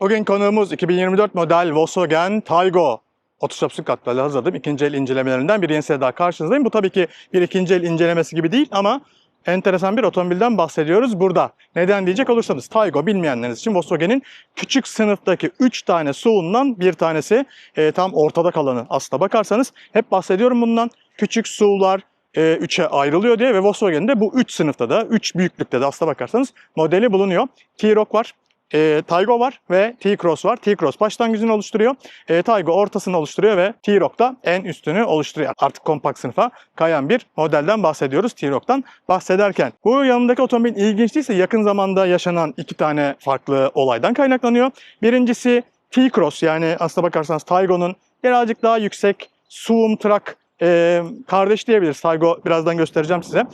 Bugün konuğumuz 2024 model Volkswagen Taygo. Otoshop katlarla hazırladım. İkinci el incelemelerinden bir yenisiyle daha karşınızdayım. Bu tabii ki bir ikinci el incelemesi gibi değil ama enteresan bir otomobilden bahsediyoruz burada. Neden diyecek olursanız Taygo bilmeyenleriniz için Volkswagen'in küçük sınıftaki 3 tane SUV'undan bir tanesi e, tam ortada kalanı aslına bakarsanız. Hep bahsediyorum bundan. Küçük SUV'lar, 3'e ayrılıyor diye ve Volkswagen'de bu 3 sınıfta da 3 büyüklükte de aslına bakarsanız modeli bulunuyor. T-Roc var, e, Taygo var ve T-Cross var. T-Cross başlangıcını oluşturuyor. E, Taygo ortasını oluşturuyor ve T-Roc da en üstünü oluşturuyor. Artık kompakt sınıfa kayan bir modelden bahsediyoruz T-Roc'tan bahsederken. Bu yanındaki otomobil ilginç değilse yakın zamanda yaşanan iki tane farklı olaydan kaynaklanıyor. Birincisi T-Cross yani aslına bakarsanız Taygo'nun birazcık daha yüksek Suum Truck e, kardeş diyebiliriz. Taygo birazdan göstereceğim size.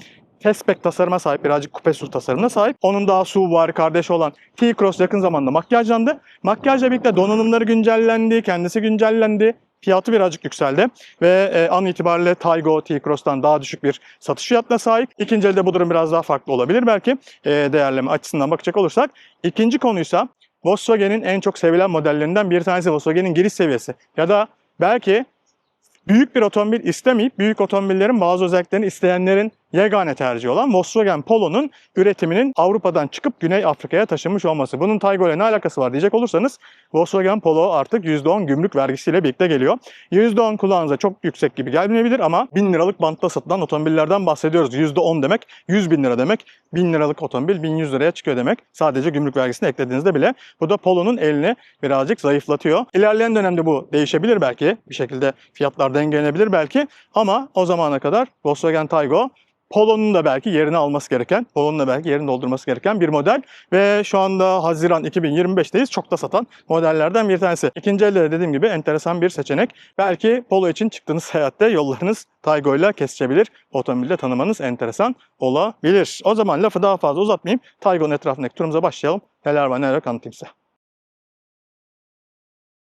Fastback tasarıma sahip, birazcık kupe SUV tasarımına sahip. Onun daha SUV var kardeş olan T-Cross yakın zamanda makyajlandı. Makyajla birlikte donanımları güncellendi, kendisi güncellendi. Fiyatı birazcık yükseldi ve e, an itibariyle Taygo T-Cross'tan daha düşük bir satış fiyatına sahip. İkinci elde bu durum biraz daha farklı olabilir belki e, değerleme açısından bakacak olursak. İkinci konuysa Volkswagen'in en çok sevilen modellerinden bir tanesi Volkswagen'in giriş seviyesi. Ya da belki büyük bir otomobil istemeyip büyük otomobillerin bazı özelliklerini isteyenlerin yegane tercihi olan Volkswagen Polo'nun üretiminin Avrupa'dan çıkıp Güney Afrika'ya taşınmış olması. Bunun Taygo ile ne alakası var diyecek olursanız Volkswagen Polo artık %10 gümrük vergisiyle birlikte geliyor. %10 kulağınıza çok yüksek gibi gelmeyebilir ama 1000 liralık bantta satılan otomobillerden bahsediyoruz. %10 demek 100 bin lira demek. 1000 liralık otomobil 1100 liraya çıkıyor demek. Sadece gümrük vergisini eklediğinizde bile. Bu da Polo'nun elini birazcık zayıflatıyor. İlerleyen dönemde bu değişebilir belki. Bir şekilde fiyatlar dengelenebilir belki. Ama o zamana kadar Volkswagen Taygo Polo'nun da belki yerini alması gereken, Polo'nun da belki yerini doldurması gereken bir model. Ve şu anda Haziran 2025'teyiz. Çok da satan modellerden bir tanesi. İkinci elde de dediğim gibi enteresan bir seçenek. Belki Polo için çıktığınız seyahatte yollarınız Taygo ile kesişebilir. Otomobilde tanımanız enteresan olabilir. O zaman lafı daha fazla uzatmayayım. Taygo'nun etrafındaki turumuza başlayalım. Neler var neler anlatayım size.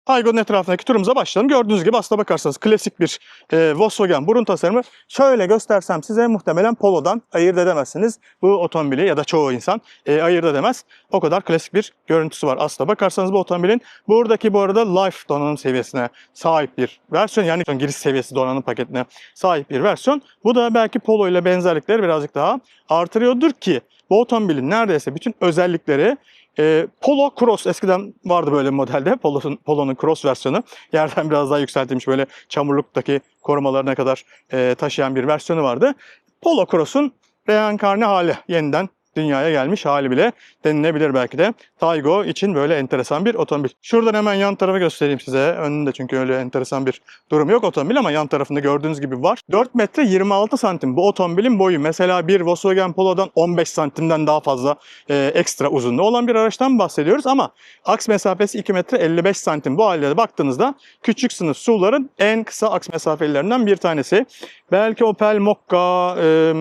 Taygo'nun etrafındaki turumuza başlayalım. Gördüğünüz gibi aslına bakarsanız klasik bir e, Volkswagen burun tasarımı. Şöyle göstersem size muhtemelen Polo'dan ayırt edemezsiniz. Bu otomobili ya da çoğu insan e, ayırt edemez. O kadar klasik bir görüntüsü var. Aslına bakarsanız bu otomobilin buradaki bu arada Life donanım seviyesine sahip bir versiyon. Yani giriş seviyesi donanım paketine sahip bir versiyon. Bu da belki Polo ile benzerlikleri birazcık daha artırıyordur ki bu otomobilin neredeyse bütün özellikleri e, Polo Cross eskiden vardı böyle modelde. Polo'nun Polo'nun Cross versiyonu. Yerden biraz daha yükseltilmiş böyle çamurluktaki korumalarına kadar e, taşıyan bir versiyonu vardı. Polo Cross'un reenkarne hali yeniden dünyaya gelmiş hali bile denilebilir belki de. Taygo için böyle enteresan bir otomobil. Şuradan hemen yan tarafı göstereyim size. Önünde çünkü öyle enteresan bir durum yok otomobil ama yan tarafında gördüğünüz gibi var. 4 metre 26 santim bu otomobilin boyu. Mesela bir Volkswagen Polo'dan 15 santimden daha fazla e, ekstra uzunluğu olan bir araçtan bahsediyoruz ama aks mesafesi 2 metre 55 santim. Bu haliyle baktığınızda küçük sınıf SUV'ların en kısa aks mesafelerinden bir tanesi. Belki Opel Mokka, e,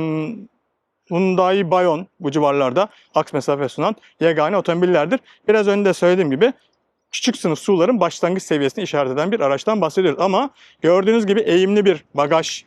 Hyundai Bayon bu civarlarda aks mesafe sunan yegane otomobillerdir. Biraz önce de söylediğim gibi küçük sınıf SUV'ların başlangıç seviyesini işaret eden bir araçtan bahsediyoruz. Ama gördüğünüz gibi eğimli bir bagaj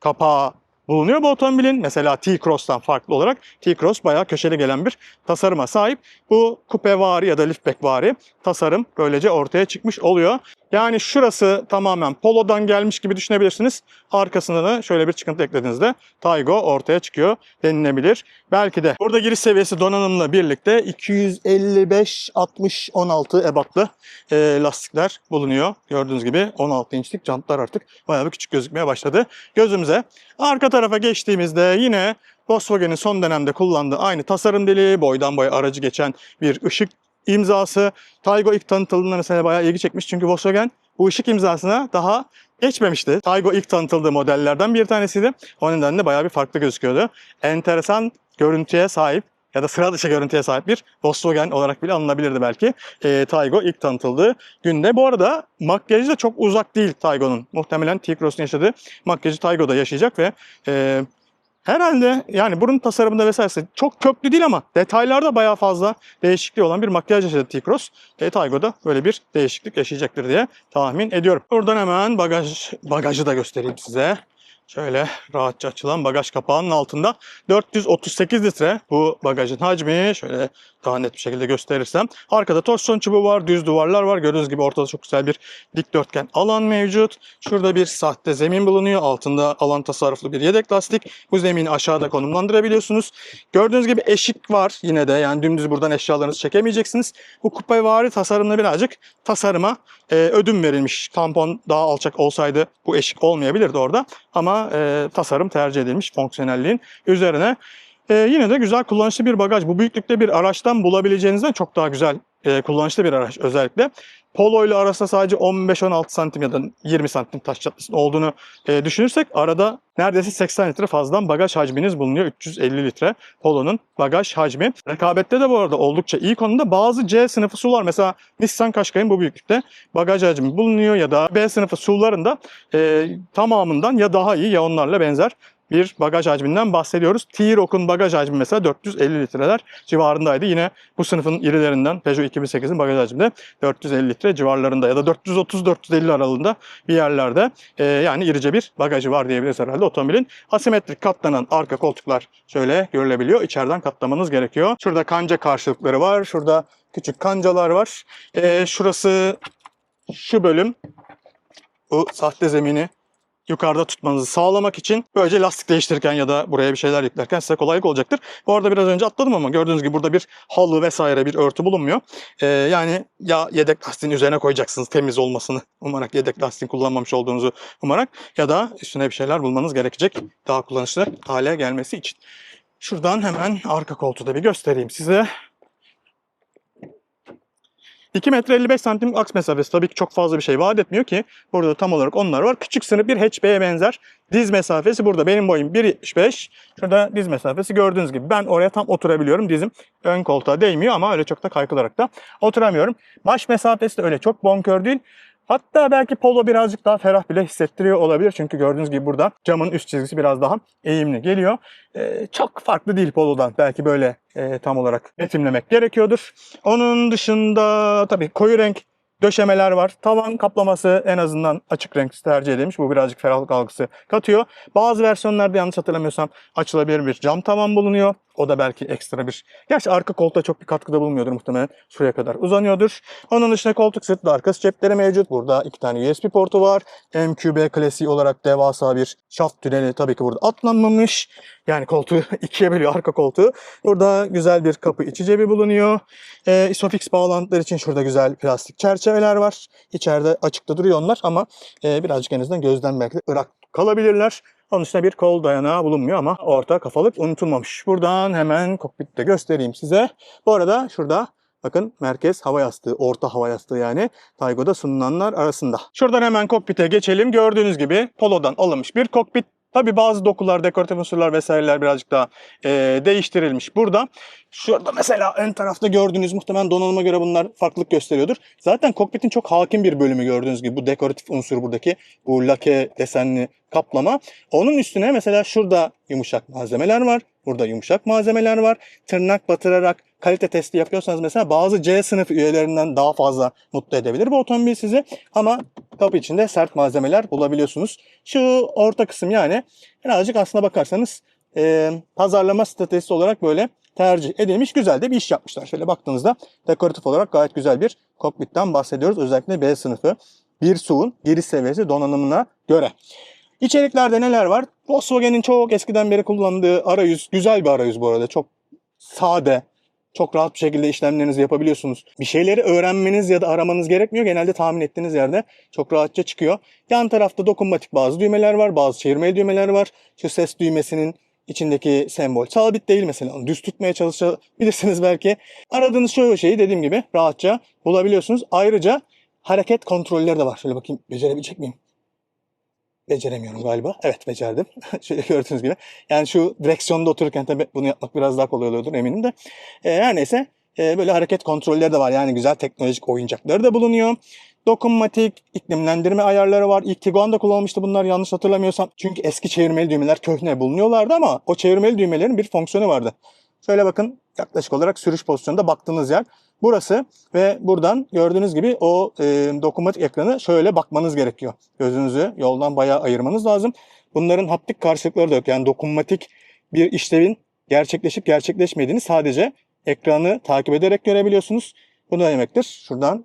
kapağı bulunuyor bu otomobilin. Mesela T-Cross'tan farklı olarak T-Cross bayağı köşeli gelen bir tasarıma sahip. Bu kupevari ya da liftbackvari tasarım böylece ortaya çıkmış oluyor. Yani şurası tamamen Polo'dan gelmiş gibi düşünebilirsiniz. Arkasında da şöyle bir çıkıntı eklediğinizde Taygo ortaya çıkıyor denilebilir. Belki de burada giriş seviyesi donanımla birlikte 255 60 16 ebatlı e, lastikler bulunuyor. Gördüğünüz gibi 16 inçlik jantlar artık bayağı bir küçük gözükmeye başladı gözümüze. Arka tarafa geçtiğimizde yine Volkswagen'in son dönemde kullandığı aynı tasarım dili, boydan boya aracı geçen bir ışık imzası. Taygo ilk tanıtıldığında mesela bayağı ilgi çekmiş çünkü Volkswagen bu ışık imzasına daha geçmemişti. Taygo ilk tanıtıldığı modellerden bir tanesiydi. O nedenle bayağı bir farklı gözüküyordu. Enteresan görüntüye sahip ya da sıra dışı görüntüye sahip bir Volkswagen olarak bile anılabilirdi belki. E, Taygo ilk tanıtıldığı günde. Bu arada makyajı da çok uzak değil Taygo'nun. Muhtemelen T-Cross'un yaşadığı makyajı Taygo'da yaşayacak ve e, Herhalde yani burun tasarımında vesaire çok köklü değil ama detaylarda bayağı fazla değişikliği olan bir makyaj yaşadı T-Cross. E, Taygo'da böyle bir değişiklik yaşayacaktır diye tahmin ediyorum. Buradan hemen bagaj bagajı da göstereyim size. Şöyle rahatça açılan bagaj kapağının altında 438 litre bu bagajın hacmi. Şöyle daha net bir şekilde gösterirsem. Arkada torsiyon çubuğu var, düz duvarlar var. Gördüğünüz gibi ortada çok güzel bir dikdörtgen alan mevcut. Şurada bir sahte zemin bulunuyor. Altında alan tasarruflu bir yedek lastik. Bu zemini aşağıda konumlandırabiliyorsunuz. Gördüğünüz gibi eşik var yine de. Yani dümdüz buradan eşyalarınızı çekemeyeceksiniz. Bu kupavari tasarımla birazcık tasarıma e, ödün verilmiş. Tampon daha alçak olsaydı bu eşik olmayabilirdi orada. Ama e, tasarım tercih edilmiş fonksiyonelliğin üzerine. E, yine de güzel kullanışlı bir bagaj. Bu büyüklükte bir araçtan bulabileceğinizden çok daha güzel e, kullanışlı bir araç özellikle. Polo ile arasında sadece 15-16 santim ya da 20 santim taş çatlasının olduğunu e, düşünürsek arada neredeyse 80 litre fazladan bagaj hacminiz bulunuyor. 350 litre Polo'nun bagaj hacmi. Rekabette de bu arada oldukça iyi konuda. Bazı C sınıfı sular mesela Nissan Qashqai'nin bu büyüklükte bagaj hacmi bulunuyor ya da B sınıfı suların da e, tamamından ya daha iyi ya onlarla benzer bir bagaj hacminden bahsediyoruz. T-Roc'un bagaj hacmi mesela 450 litreler civarındaydı. Yine bu sınıfın irilerinden Peugeot 2008'in bagaj hacmi de 450 litre civarlarında ya da 430-450 aralığında bir yerlerde e, yani irice bir bagajı var diyebiliriz herhalde otomobilin. Asimetrik katlanan arka koltuklar şöyle görülebiliyor. İçeriden katlamanız gerekiyor. Şurada kanca karşılıkları var. Şurada küçük kancalar var. E, şurası şu bölüm bu sahte zemini yukarıda tutmanızı sağlamak için böylece lastik değiştirirken ya da buraya bir şeyler yüklerken size kolaylık olacaktır. Bu arada biraz önce atladım ama gördüğünüz gibi burada bir halı vesaire bir örtü bulunmuyor. Ee, yani ya yedek lastiğin üzerine koyacaksınız temiz olmasını umarak yedek lastiğin kullanmamış olduğunuzu umarak ya da üstüne bir şeyler bulmanız gerekecek daha kullanışlı hale gelmesi için. Şuradan hemen arka koltuğu da bir göstereyim size. 2 metre 55 santim aks mesafesi tabii ki çok fazla bir şey vaat etmiyor ki. Burada tam olarak onlar var. Küçük sınıf bir hatchback'e benzer. Diz mesafesi burada. Benim boyum 1.75. Şurada diz mesafesi gördüğünüz gibi. Ben oraya tam oturabiliyorum. Dizim ön koltuğa değmiyor ama öyle çok da kaykılarak da oturamıyorum. Baş mesafesi de öyle çok bonkör değil. Hatta belki polo birazcık daha ferah bile hissettiriyor olabilir. Çünkü gördüğünüz gibi burada camın üst çizgisi biraz daha eğimli geliyor. Ee, çok farklı değil polodan. Belki böyle e, tam olarak betimlemek gerekiyordur. Onun dışında tabii koyu renk döşemeler var. Tavan kaplaması en azından açık renk tercih edilmiş. Bu birazcık ferahlık algısı katıyor. Bazı versiyonlarda yanlış hatırlamıyorsam açılabilir bir cam tavan bulunuyor. O da belki ekstra bir... Gerçi arka koltuğa çok bir katkıda bulunmuyordur muhtemelen. Şuraya kadar uzanıyordur. Onun dışında koltuk sırtlı arkası cepleri mevcut. Burada iki tane USB portu var. MQB klasiği olarak devasa bir şaft tüneli tabii ki burada atlanmamış. Yani koltuğu ikiye bölüyor arka koltuğu. Burada güzel bir kapı içi cebi bulunuyor. E, Isofix bağlantılar için şurada güzel plastik çerçeveler var. İçeride açıkta duruyor onlar ama e, birazcık en azından gözden belki de ırak kalabilirler. Onun dışında bir kol dayanağı bulunmuyor ama orta kafalık unutulmamış. Buradan hemen kokpitte göstereyim size. Bu arada şurada Bakın merkez hava yastığı, orta hava yastığı yani Taygo'da sunulanlar arasında. Şuradan hemen kokpite geçelim. Gördüğünüz gibi Polo'dan alınmış bir kokpit. Tabi bazı dokular, dekoratif unsurlar vesaireler birazcık daha e, değiştirilmiş burada. Şurada mesela ön tarafta gördüğünüz muhtemelen donanıma göre bunlar farklılık gösteriyordur. Zaten kokpitin çok hakim bir bölümü gördüğünüz gibi bu dekoratif unsur buradaki bu lake desenli kaplama. Onun üstüne mesela şurada yumuşak malzemeler var. Burada yumuşak malzemeler var. Tırnak batırarak kalite testi yapıyorsanız mesela bazı C sınıf üyelerinden daha fazla mutlu edebilir bu otomobil sizi. Ama kapı içinde sert malzemeler bulabiliyorsunuz. Şu orta kısım yani birazcık aslına bakarsanız e, pazarlama stratejisi olarak böyle tercih edilmiş. Güzel de bir iş yapmışlar. Şöyle baktığınızda dekoratif olarak gayet güzel bir kokpitten bahsediyoruz. Özellikle B sınıfı bir SUV'un giriş seviyesi donanımına göre. İçeriklerde neler var? Volkswagen'in çok eskiden beri kullandığı arayüz, güzel bir arayüz bu arada. Çok sade, çok rahat bir şekilde işlemlerinizi yapabiliyorsunuz. Bir şeyleri öğrenmeniz ya da aramanız gerekmiyor. Genelde tahmin ettiğiniz yerde çok rahatça çıkıyor. Yan tarafta dokunmatik bazı düğmeler var, bazı çevirmeli düğmeler var. Şu ses düğmesinin içindeki sembol sabit değil mesela. Onu düz tutmaya çalışabilirsiniz belki. Aradığınız çoğu şeyi dediğim gibi rahatça bulabiliyorsunuz. Ayrıca hareket kontrolleri de var. Şöyle bakayım becerebilecek miyim? Beceremiyorum galiba. Evet becerdim. Şöyle gördüğünüz gibi. Yani şu direksiyonda otururken tabii bunu yapmak biraz daha kolay oluyordur eminim de. Ee, her neyse e, böyle hareket kontrolleri de var. Yani güzel teknolojik oyuncakları da bulunuyor. Dokunmatik, iklimlendirme ayarları var. İlk Tiguan'da kullanılmıştı bunlar yanlış hatırlamıyorsam. Çünkü eski çevirmeli düğmeler köhne bulunuyorlardı ama o çevirmeli düğmelerin bir fonksiyonu vardı. Şöyle bakın yaklaşık olarak sürüş pozisyonunda baktığınız yer burası ve buradan gördüğünüz gibi o e, dokunmatik ekranı şöyle bakmanız gerekiyor. Gözünüzü yoldan bayağı ayırmanız lazım. Bunların haptik karşılıkları da yok. Yani dokunmatik bir işlevin gerçekleşip gerçekleşmediğini sadece ekranı takip ederek görebiliyorsunuz. Bu ne demektir? Şuradan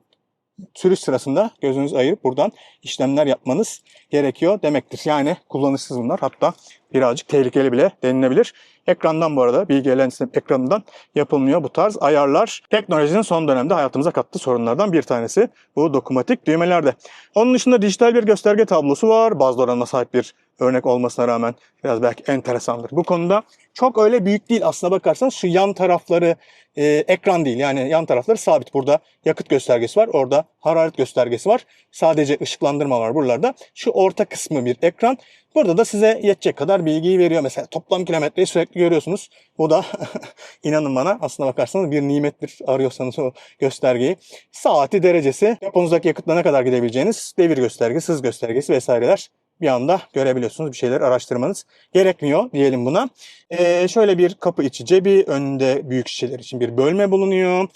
sürüş sırasında gözünüzü ayırıp buradan işlemler yapmanız gerekiyor demektir. Yani kullanışsız bunlar. Hatta birazcık tehlikeli bile denilebilir. Ekrandan bu arada bilgi sistem ekranından yapılmıyor bu tarz ayarlar. Teknolojinin son dönemde hayatımıza kattığı sorunlardan bir tanesi bu dokunmatik düğmelerde. Onun dışında dijital bir gösterge tablosu var. Baz oranına sahip bir örnek olmasına rağmen biraz belki enteresandır. Bu konuda çok öyle büyük değil aslına bakarsanız şu yan tarafları e, ekran değil yani yan tarafları sabit. Burada yakıt göstergesi var orada hararet göstergesi var. Sadece ışıklandırma var buralarda. Şu orta kısmı bir ekran. Burada da size yetecek kadar bilgiyi veriyor. Mesela toplam kilometreyi sürekli görüyorsunuz. Bu da inanın bana aslına bakarsanız bir nimettir arıyorsanız o göstergeyi. Saati, derecesi, deponuzdaki yakıtla ne kadar gidebileceğiniz, devir göstergesi, hız göstergesi vesaireler bir anda görebiliyorsunuz. Bir şeyler araştırmanız gerekmiyor diyelim buna. Ee, şöyle bir kapı içi cebi, önünde büyük şişeler için bir bölme bulunuyor.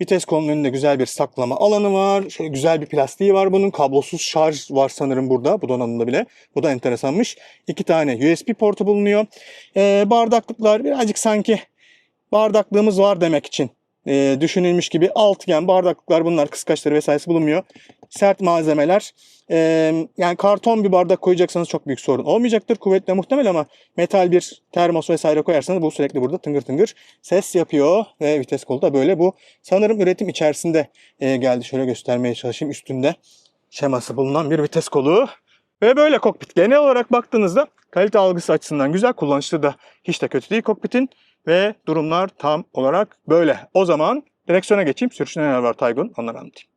Vites kolunun önünde güzel bir saklama alanı var. Şöyle güzel bir plastiği var bunun. Kablosuz şarj var sanırım burada. Bu donanımda bile. Bu da enteresanmış. İki tane USB portu bulunuyor. Ee, bardaklıklar birazcık sanki bardaklığımız var demek için e, düşünülmüş gibi altıgen bardaklıklar bunlar kıskaçları vesairesi bulunmuyor. Sert malzemeler. E, yani karton bir bardak koyacaksanız çok büyük sorun olmayacaktır. Kuvvetle muhtemel ama metal bir termos vesaire koyarsanız bu sürekli burada tıngır tıngır ses yapıyor. Ve vites kolu da böyle bu. Sanırım üretim içerisinde e, geldi. Şöyle göstermeye çalışayım. Üstünde şeması bulunan bir vites kolu. Ve böyle kokpit. Genel olarak baktığınızda kalite algısı açısından güzel. Kullanışlı da hiç de kötü değil kokpitin. Ve durumlar tam olarak böyle. O zaman direksiyona geçeyim. Sürüşte neler var Taygun onları anlatayım.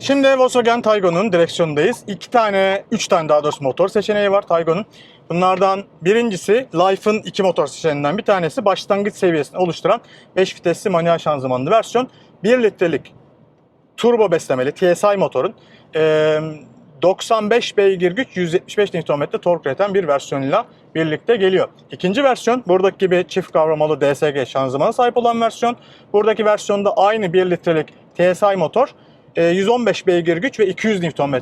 Şimdi Volkswagen Taygun'un direksiyonundayız. İki tane, üç tane daha doğrusu motor seçeneği var Taygun'un. Bunlardan birincisi Life'ın iki motor seçeneğinden bir tanesi başlangıç seviyesini oluşturan 5 vitesli manuel şanzımanlı versiyon. 1 litrelik turbo beslemeli TSI motorun 95 beygir güç 175 Nm tork üreten bir versiyonuyla birlikte geliyor. İkinci versiyon buradaki gibi çift kavramalı DSG şanzımana sahip olan versiyon. Buradaki versiyonda aynı 1 litrelik TSI motor e, 115 beygir güç ve 200 Nm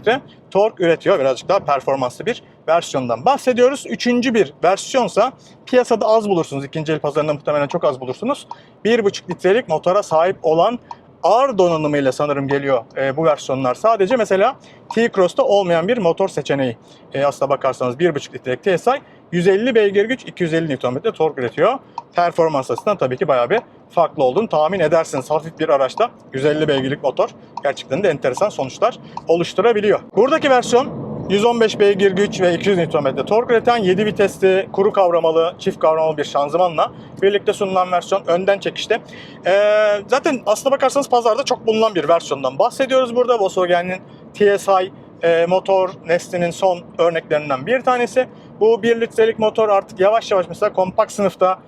tork üretiyor. Birazcık daha performanslı bir versiyondan bahsediyoruz. Üçüncü bir versiyonsa piyasada az bulursunuz. İkinci el pazarında muhtemelen çok az bulursunuz. 1,5 litrelik motora sahip olan ağır donanımıyla sanırım geliyor e, bu versiyonlar. Sadece mesela T-Cross'ta olmayan bir motor seçeneği. E, aslına bakarsanız 1.5 litrelik TSI 150 beygir güç 250 Nm tork üretiyor. Performans açısından tabii ki bayağı bir farklı olduğunu tahmin edersiniz. Hafif bir araçta 150 beygirlik motor gerçekten de enteresan sonuçlar oluşturabiliyor. Buradaki versiyon 115 beygir güç ve 200 Nm tork üreten 7 vitesli kuru kavramalı, çift kavramalı bir şanzımanla birlikte sunulan versiyon önden çekişte. Ee, zaten aslına bakarsanız pazarda çok bulunan bir versiyondan bahsediyoruz burada. Volkswagen'in TSI e, motor neslinin son örneklerinden bir tanesi. Bu 1 litrelik motor artık yavaş yavaş mesela kompakt sınıfta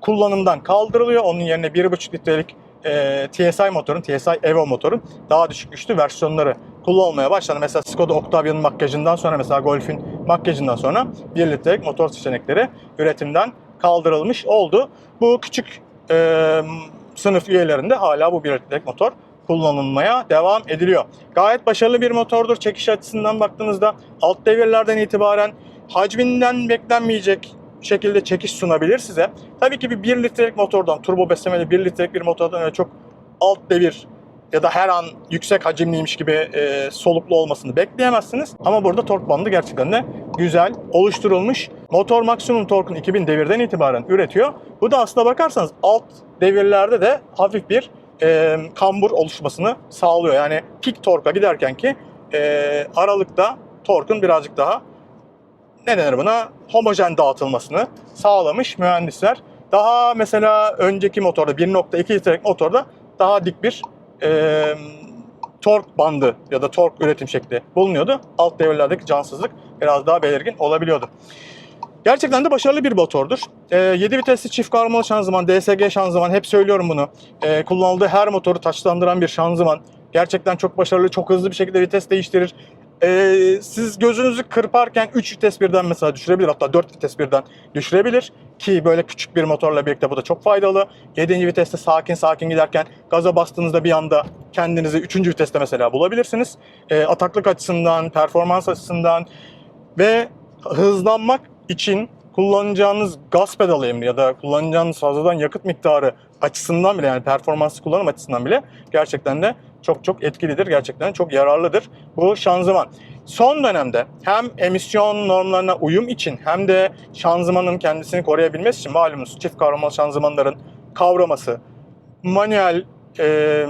kullanımdan kaldırılıyor. Onun yerine 1,5 litrelik e, TSI motorun, TSI Evo motorun daha düşük güçlü versiyonları kullanılmaya başlandı. Mesela Skoda Octavia'nın makyajından sonra mesela Golf'in makyajından sonra 1 litrelik motor seçenekleri üretimden kaldırılmış oldu. Bu küçük e, sınıf üyelerinde hala bu 1 litrelik motor kullanılmaya devam ediliyor. Gayet başarılı bir motordur. Çekiş açısından baktığınızda alt devirlerden itibaren hacminden beklenmeyecek şekilde çekiş sunabilir size. Tabii ki bir 1 litrelik motordan, turbo beslemeli 1 litrelik bir motordan öyle çok alt devir ya da her an yüksek hacimliymiş gibi e, soluklu olmasını bekleyemezsiniz. Ama burada tork bandı gerçekten de güzel oluşturulmuş. Motor maksimum torkun 2000 devirden itibaren üretiyor. Bu da aslına bakarsanız alt devirlerde de hafif bir e, kambur oluşmasını sağlıyor. Yani peak torka giderken ki e, aralıkta torkun birazcık daha ne denir buna homojen dağıtılmasını sağlamış mühendisler. Daha mesela önceki motorda 1.2 litrelik motorda daha dik bir e, tork bandı ya da tork üretim şekli bulunuyordu. Alt devirlerdeki cansızlık biraz daha belirgin olabiliyordu. Gerçekten de başarılı bir motordur. E, 7 vitesli çift kavramalı şanzıman, DSG şanzıman hep söylüyorum bunu. E, kullanıldığı her motoru taçlandıran bir şanzıman. Gerçekten çok başarılı, çok hızlı bir şekilde vites değiştirir. Ee, siz gözünüzü kırparken 3 vites birden mesela düşürebilir. Hatta 4 vites birden düşürebilir. Ki böyle küçük bir motorla birlikte bu da çok faydalı. 7. viteste sakin sakin giderken gaza bastığınızda bir anda kendinizi 3. viteste mesela bulabilirsiniz. Ee, ataklık açısından, performans açısından ve hızlanmak için kullanacağınız gaz pedalı emri ya da kullanacağınız fazladan yakıt miktarı açısından bile yani performanslı kullanım açısından bile gerçekten de çok çok etkilidir. Gerçekten çok yararlıdır bu şanzıman. Son dönemde hem emisyon normlarına uyum için hem de şanzımanın kendisini koruyabilmesi için malumunuz çift kavramlı şanzımanların kavraması, manuel e,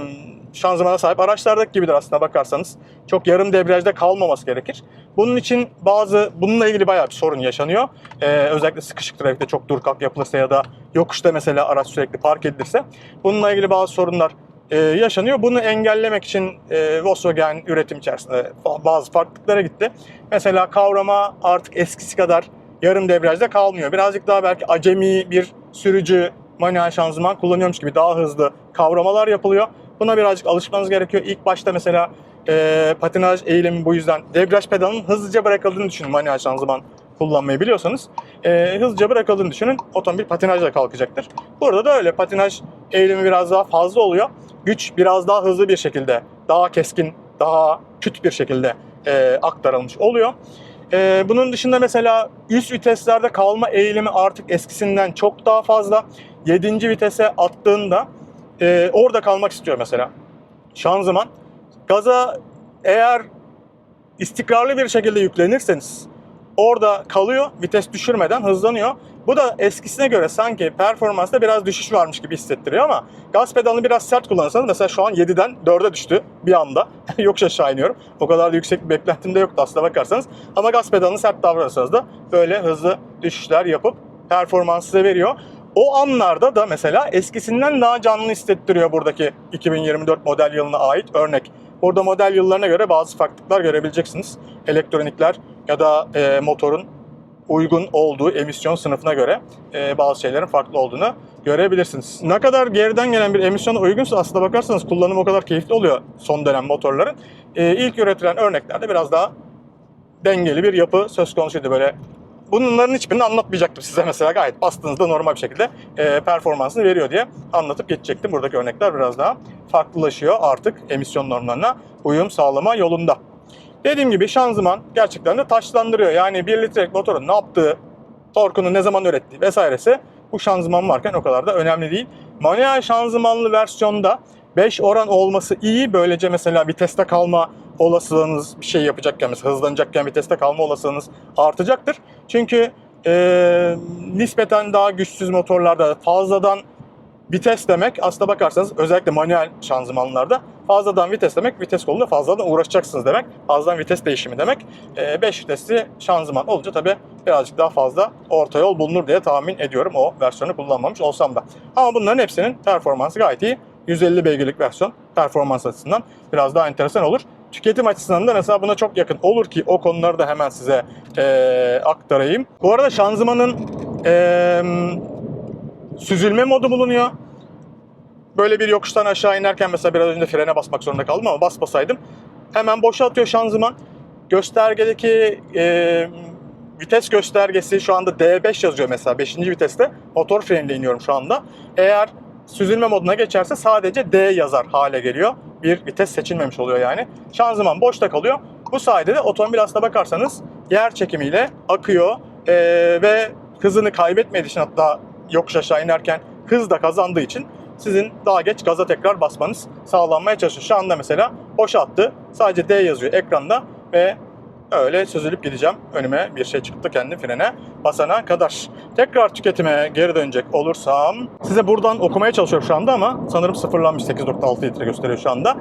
şanzımana sahip araçlardaki gibidir aslında bakarsanız. Çok yarım debriyajda kalmaması gerekir. Bunun için bazı, bununla ilgili bayağı bir sorun yaşanıyor. Ee, özellikle sıkışık trafikte çok dur kalk yapılırsa ya da yokuşta mesela araç sürekli park edilirse. Bununla ilgili bazı sorunlar e, yaşanıyor. Bunu engellemek için e, Volkswagen üretim içerisinde bazı farklılıklara gitti. Mesela kavrama artık eskisi kadar yarım debriyajda kalmıyor. Birazcık daha belki acemi bir sürücü manuel şanzıman kullanıyormuş gibi daha hızlı kavramalar yapılıyor. Buna birazcık alışmanız gerekiyor. İlk başta mesela e, patinaj eğilimi bu yüzden debriyaj pedalının hızlıca bırakıldığını düşünün manuel şanzıman kullanmayı biliyorsanız. E, hızlıca bırakıldığını düşünün. Otomobil patinajla kalkacaktır. Burada da öyle. Patinaj eğilimi biraz daha fazla oluyor. Güç biraz daha hızlı bir şekilde, daha keskin, daha küt bir şekilde e, aktarılmış oluyor. E, bunun dışında mesela üst viteslerde kalma eğilimi artık eskisinden çok daha fazla. 7. vitese attığında e, orada kalmak istiyor mesela. Şanzıman. Gaza eğer istikrarlı bir şekilde yüklenirseniz orada kalıyor, vites düşürmeden hızlanıyor. Bu da eskisine göre sanki performansta biraz düşüş varmış gibi hissettiriyor ama gaz pedalını biraz sert kullanırsanız mesela şu an 7'den 4'e düştü bir anda. Yokuş aşağı iniyorum. O kadar da yüksek bir beklentim de yoktu aslında bakarsanız. Ama gaz pedalını sert davranırsanız da böyle hızlı düşüşler yapıp performans size veriyor. O anlarda da mesela eskisinden daha canlı hissettiriyor buradaki 2024 model yılına ait örnek. Burada model yıllarına göre bazı farklılıklar görebileceksiniz. Elektronikler ya da e, motorun uygun olduğu emisyon sınıfına göre e, bazı şeylerin farklı olduğunu görebilirsiniz. Ne kadar geriden gelen bir emisyona uygunsa aslında bakarsanız kullanım o kadar keyifli oluyor son dönem motorların. E, ilk üretilen örneklerde biraz daha dengeli bir yapı söz konusuydu böyle bunların hiçbirini anlatmayacaktım size mesela gayet bastığınızda normal bir şekilde e, performansını veriyor diye anlatıp geçecektim. Buradaki örnekler biraz daha farklılaşıyor artık emisyon normlarına uyum sağlama yolunda. Dediğim gibi şanzıman gerçekten de taşlandırıyor. Yani 1 litrelik motorun ne yaptığı, torkunu ne zaman ürettiği vesairesi bu şanzıman varken o kadar da önemli değil. Manuel şanzımanlı versiyonda 5 oran olması iyi. Böylece mesela viteste kalma olasılığınız bir şey yapacakken mesela hızlanacakken viteste kalma olasılığınız artacaktır. Çünkü e, nispeten daha güçsüz motorlarda fazladan vites demek aslında bakarsanız özellikle manuel şanzımanlarda fazladan vites demek vites kolunda fazladan uğraşacaksınız demek. Fazladan vites değişimi demek. 5 vitesli şanzıman olunca tabi birazcık daha fazla orta yol bulunur diye tahmin ediyorum o versiyonu kullanmamış olsam da. Ama bunların hepsinin performansı gayet iyi. 150 beygirlik versiyon performans açısından biraz daha enteresan olur. Tüketim açısından da mesela buna çok yakın olur ki o konuları da hemen size e, aktarayım. Bu arada şanzımanın e, süzülme modu bulunuyor. Böyle bir yokuştan aşağı inerken mesela biraz önce frene basmak zorunda kaldım ama basmasaydım hemen boşa atıyor şanzıman. Göstergedeki e, vites göstergesi şu anda D5 yazıyor mesela 5. viteste. Motor freniyle iniyorum şu anda. Eğer süzülme moduna geçerse sadece D yazar hale geliyor. Bir vites seçilmemiş oluyor yani. Şanzıman boşta kalıyor. Bu sayede de otomobil aslına bakarsanız yer çekimiyle akıyor ee, ve hızını kaybetmediği için hatta yokuş aşağı inerken hız da kazandığı için sizin daha geç gaza tekrar basmanız sağlanmaya çalışıyor. Şu anda mesela boşa attı. Sadece D yazıyor ekranda ve öyle süzülüp gideceğim. Önüme bir şey çıktı kendi frene basana kadar. Tekrar tüketime geri dönecek olursam size buradan okumaya çalışıyorum şu anda ama sanırım sıfırlanmış 8.6 litre gösteriyor şu anda.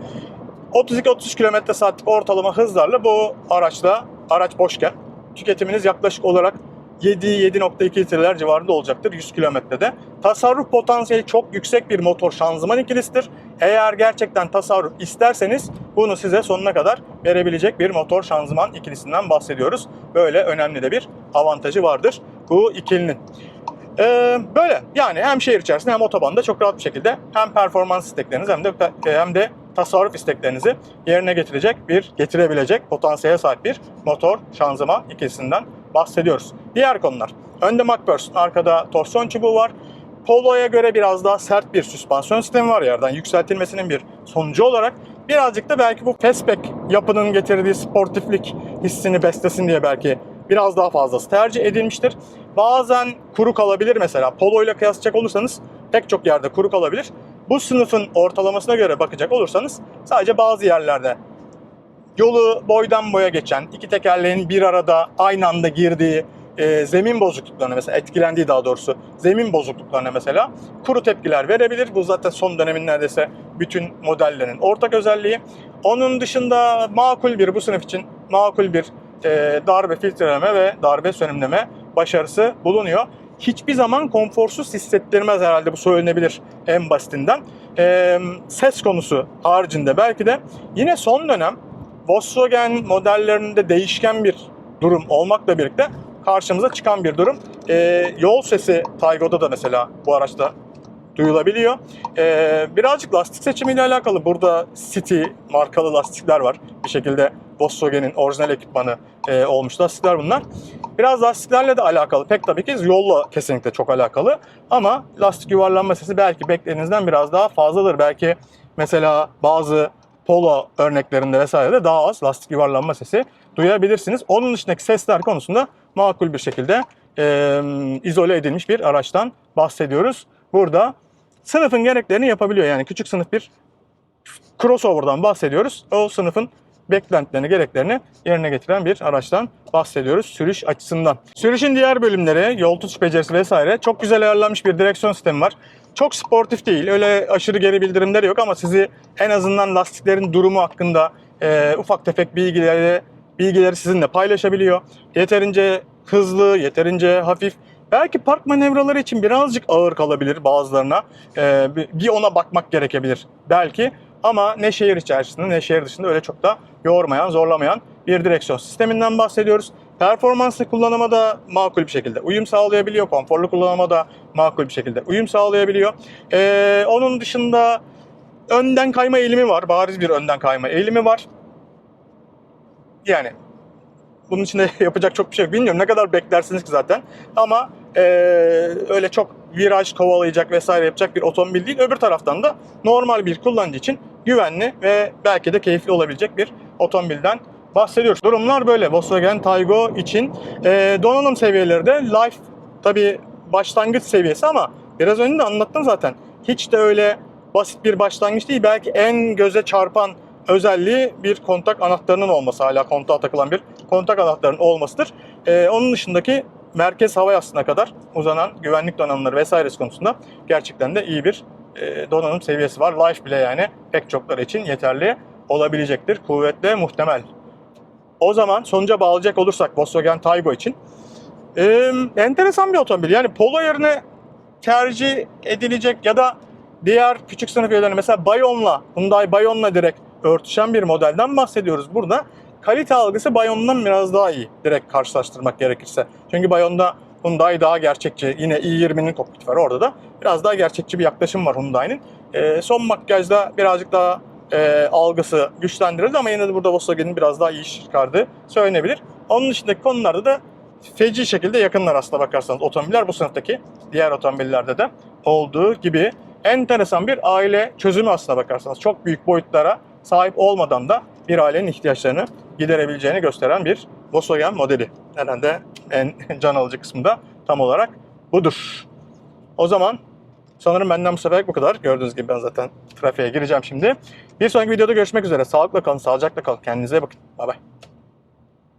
32-33 km saatlik ortalama hızlarla bu araçla araç boşken tüketiminiz yaklaşık olarak 7-7.2 litreler civarında olacaktır 100 kilometrede. Tasarruf potansiyeli çok yüksek bir motor şanzıman ikilisidir. Eğer gerçekten tasarruf isterseniz bunu size sonuna kadar verebilecek bir motor şanzıman ikilisinden bahsediyoruz. Böyle önemli de bir avantajı vardır bu ikilinin. Ee, böyle yani hem şehir içerisinde hem otobanda çok rahat bir şekilde hem performans istekleriniz hem de hem de tasarruf isteklerinizi yerine getirecek bir, getirebilecek potansiyele sahip bir motor, şanzıman ikisinden bahsediyoruz. Diğer konular. Önde McPherson, arkada torsiyon çubuğu var. Polo'ya göre biraz daha sert bir süspansiyon sistemi var yerden yükseltilmesinin bir sonucu olarak. Birazcık da belki bu fastback yapının getirdiği sportiflik hissini beslesin diye belki biraz daha fazlası tercih edilmiştir. Bazen kuru kalabilir mesela. Polo ile kıyaslayacak olursanız pek çok yerde kuru kalabilir. Bu sınıfın ortalamasına göre bakacak olursanız sadece bazı yerlerde yolu boydan boya geçen, iki tekerleğin bir arada aynı anda girdiği e, zemin bozukluklarına mesela etkilendiği daha doğrusu zemin bozukluklarına mesela kuru tepkiler verebilir. Bu zaten son dönemin neredeyse bütün modellerin ortak özelliği. Onun dışında makul bir bu sınıf için makul bir e, darbe filtreleme ve darbe sönümleme başarısı bulunuyor. Hiçbir zaman konforsuz hissettirmez herhalde bu söylenebilir en basitinden. E, ses konusu haricinde belki de yine son dönem Volkswagen modellerinde değişken bir durum olmakla birlikte karşımıza çıkan bir durum. Ee, yol sesi Taygo'da da mesela bu araçta duyulabiliyor. Ee, birazcık lastik seçimiyle alakalı. Burada City markalı lastikler var. Bir şekilde Volkswagen'in orijinal ekipmanı e, olmuş lastikler bunlar. Biraz lastiklerle de alakalı. Pek tabii ki yolla kesinlikle çok alakalı. Ama lastik yuvarlanma sesi belki beklediğinizden biraz daha fazladır. Belki mesela bazı Polo örneklerinde vesairede daha az lastik yuvarlanma sesi duyabilirsiniz. Onun dışındaki sesler konusunda makul bir şekilde e, izole edilmiş bir araçtan bahsediyoruz. Burada sınıfın gereklerini yapabiliyor. Yani küçük sınıf bir crossover'dan bahsediyoruz. O sınıfın beklentilerini, gereklerini yerine getiren bir araçtan bahsediyoruz sürüş açısından. Sürüşün diğer bölümleri, yol tutuş becerisi vesaire çok güzel ayarlanmış bir direksiyon sistemi var. Çok sportif değil, öyle aşırı geri bildirimleri yok ama sizi en azından lastiklerin durumu hakkında e, ufak tefek bilgileri, bilgileri sizinle paylaşabiliyor. Yeterince hızlı, yeterince hafif. Belki park manevraları için birazcık ağır kalabilir bazılarına. E, bir- ona bakmak gerekebilir belki. Ama ne şehir içerisinde ne şehir dışında öyle çok da yormayan, zorlamayan bir direksiyon sisteminden bahsediyoruz. Performanslı kullanıma da makul bir şekilde uyum sağlayabiliyor. Konforlu kullanıma da makul bir şekilde uyum sağlayabiliyor. Ee, onun dışında önden kayma eğilimi var. Bariz bir önden kayma eğilimi var. Yani bunun için de yapacak çok bir şey yok. Bilmiyorum ne kadar beklersiniz ki zaten. Ama ee, öyle çok viraj kovalayacak vesaire yapacak bir otomobil değil. Öbür taraftan da normal bir kullanıcı için güvenli ve belki de keyifli olabilecek bir otomobilden bahsediyoruz. Durumlar böyle Volkswagen Taygo için. Ee, donanım seviyeleri de Life tabi başlangıç seviyesi ama biraz önce de anlattım zaten. Hiç de öyle basit bir başlangıç değil. Belki en göze çarpan özelliği bir kontak anahtarının olması. Hala kontağa takılan bir kontak anahtarının olmasıdır. Ee, onun dışındaki merkez hava yastığına kadar uzanan güvenlik donanımları vesairesi konusunda gerçekten de iyi bir e, donanım seviyesi var. Life bile yani pek çokları için yeterli olabilecektir. Kuvvetle muhtemel. O zaman sonuca bağlayacak olursak Volkswagen Taygo için e, enteresan bir otomobil. Yani Polo yerine tercih edilecek ya da diğer küçük sınıf üyelerine mesela Bayon'la, Hyundai Bayon'la direkt örtüşen bir modelden bahsediyoruz. Burada kalite algısı Bayon'dan biraz daha iyi direkt karşılaştırmak gerekirse. Çünkü Bayon'da Hyundai daha gerçekçi. Yine i20'nin kokpiti var orada da. Biraz daha gerçekçi bir yaklaşım var Hyundai'nin. E, son makyajda birazcık daha e, algısı güçlendirildi ama yine de burada Volkswagen'in biraz daha iyi iş çıkardığı söylenebilir. Onun dışındaki konularda da feci şekilde yakınlar aslına bakarsanız otomobiller bu sınıftaki diğer otomobillerde de olduğu gibi enteresan bir aile çözümü aslına bakarsanız. Çok büyük boyutlara sahip olmadan da bir ailenin ihtiyaçlarını giderebileceğini gösteren bir Volkswagen modeli. Herhalde en can alıcı kısmı da tam olarak budur. O zaman sanırım benden bu seferlik bu kadar. Gördüğünüz gibi ben zaten trafiğe gireceğim şimdi. Bir sonraki videoda görüşmek üzere. Sağlıkla kalın, sağlıcakla kalın. Kendinize bakın. Bay bay.